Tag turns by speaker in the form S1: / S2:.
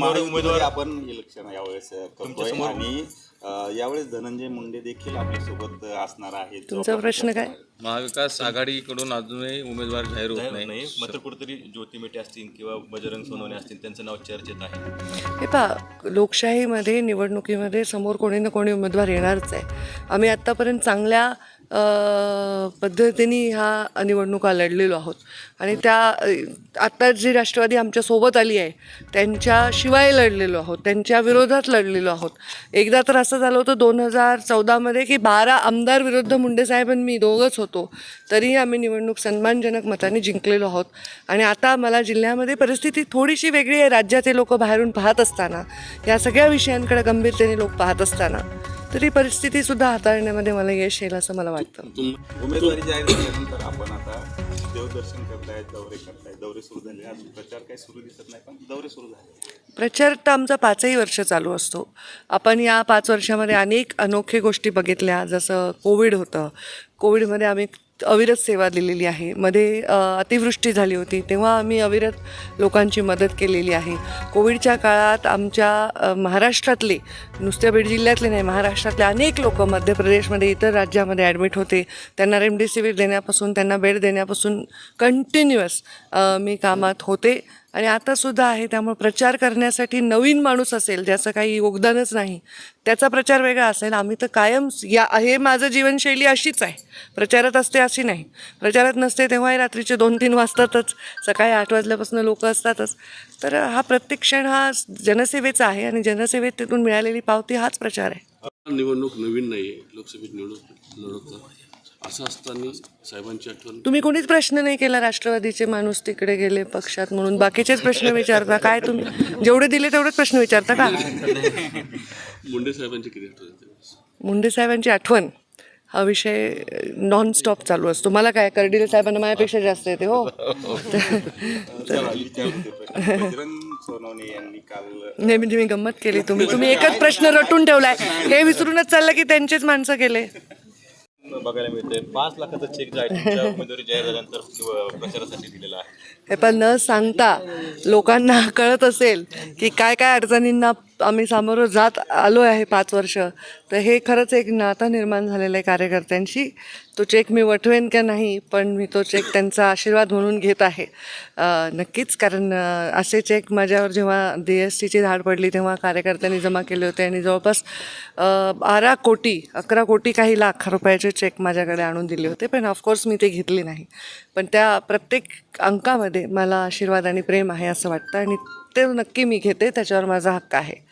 S1: महायुतीमध्ये
S2: उमेदवार
S1: आपण इलेक्शन यावेळेस करतोय आणि अ, यावेळेस धनंजय मुंडे देखील आपल्यासोबत असणार आहेत.
S3: तुमचा प्रश्न काय?
S4: महाविकास आघाडीकडून अजूनही उमेदवार जाहीर होत नाही.
S2: नाही मात्र कुठेतरी ज्योती मेटे असतील किंवा बजरंग सोनवणे असतील त्यांचं नाव चर्चेत आहे.
S3: हे पहा लोकशाहीमध्ये निवडणुकीमध्ये समोर कोणी ना कोणी उमेदवार येणारच आहे. आम्ही आत्तापर्यंत चांगल्या पद्धतीने ह्या निवडणुका लढलेलो आहोत. आणि त्या आत्ता जी राष्ट्रवादी आमच्यासोबत आली आहे त्यांच्याशिवाय लढलेलो आहोत त्यांच्या विरोधात लढलेलो आहोत. एकदा तर असं झालं होतं दोन हजार चौदामध्ये की बारा आमदार विरुद्ध मुंडेसाहेब आणि मी दोघंच होतो. तरीही आम्ही निवडणूक सन्मानजनक मताने जिंकलेलो आहोत. आणि आता मला जिल्ह्यामध्ये परिस्थिती थोडीशी वेगळी आहे. राज्याचे लोक बाहेरून पाहत असताना या सगळ्या विषयांकडे गंभीरतेने लोक पाहत असताना. तरी परिस्थितीसुद्धा हाताळण्यामध्ये मला यश येईल असं मला वाटतं.
S1: उमेदवारी जाहीर झाल्यानंतर आपण आता देवदर्शन करतायत दौरे करतायत दौरे सुरू झाले. अजून प्रचार काही सुरू दिसत नाही पण दौरे सुरू झाले.
S3: प्रचार तर आमचा पाचही वर्ष चालू असतो. आपण या पाच वर्षामध्ये अनेक अनोखे गोष्टी बघितल्या जसं कोविड होतं. कोविडमध्ये आम्ही अविरत सेवा दिलेली आहे. मध्ये अतिवृष्टी झाली होती. तेव्हा आम्ही अविरत लोकांची मदत केलेली आहे. कोविडच्या काळात आमच्या महाराष्ट्रातले नुसत्या बीड जिल्ह्यातले नाही महाराष्ट्रातले अनेक लोक मध्य प्रदेशमध्ये इतर राज्यामध्ये ॲडमिट होते. त्यांना रेमडेसिवीर देण्यापासून त्यांना बेड देण्यापासून कंटिन्युअस मी कामात होते. आणि आतासुद्धा आहे त्यामुळे प्रचार करण्यासाठी नवीन माणूस असेल ज्याचं काही योगदानच नाही त्याचा प्रचार वेगळा असेल. आम्ही तर कायम या हे माझं जीवनशैली अशीच आहे. प्रचारात असते अशी नाही. प्रचारात नसते तेव्हाही रात्रीचे दोन तीन वाजतातच सकाळी आठ वाजल्यापासून लोक असतातच. तर हा प्रत्येक क्षण हा जनसेवेचा आहे आणि जनसेवेत तिथून मिळालेली पावती हाच प्रचार आहे.
S5: निवडणूक नवीन नाही आहे लोकसभेत निवडणूक लढवतो असं असताना साहेबांची आठवण?
S3: तुम्ही कोणीच प्रश्न नाही केला राष्ट्रवादीचे माणूस तिकडे गेले पक्षात म्हणून? बाकीचेच प्रश्न विचारता. काय तुम्ही? जेवढे दिले तेवढेच प्रश्न विचारता का?
S5: मुंडे साहेबांची किती आठवण येते
S3: मुंडे साहेबांची आठवण? हा विषय नॉन स्टॉप चालू असतो. मला काय कर्डिले साहेबांना माझ्यापेक्षा जास्त येते हो?
S1: चला, विचारू ते प्रश्न. बजरंग सोनवणे यांनी काल
S3: नाही म्हणजे मी गंमत केली तुम्ही. तुम्ही एकच प्रश्न रटून ठेवलाय. हे विसरूनच चाललं की त्यांचेच माणसं गेले.
S2: बघायला मिळते पाच लाखाचा चेक जो आहे उमेदवारी जाहीर झाल्यानंतर प्रचारासाठी दिलेला आहे.
S3: हे पण न सांगता लोकांना कळत असेल की काय काय अडचणींना आम्ही सामोरं जात आलो आहे पाच वर्ष. तर हे खरंच एक नातं निर्माण झालेलं आहे कार्यकर्त्यांशी. तो चेक मी वठवेन का नाही पण मी तो चेक त्यांचा आशीर्वाद म्हणून घेत आहे. नक्कीच कारण असे चेक माझ्यावर जेव्हा डी एस टीची धाड पडली तेव्हा कार्यकर्त्यांनी जमा केले होते आणि जवळपास बारा कोटी अकरा कोटी काही लाख रुपयाचे चेक माझ्याकडे आणून दिले होते. पण ऑफकोर्स मी ते घेतले नाही. पण त्या प्रत्येक अंकामध्ये मला आशीर्वाद आणि प्रेम आहे असं वाटतं आणि ते नक्की मी घेते त्याच्यावर माझा हक्क आहे.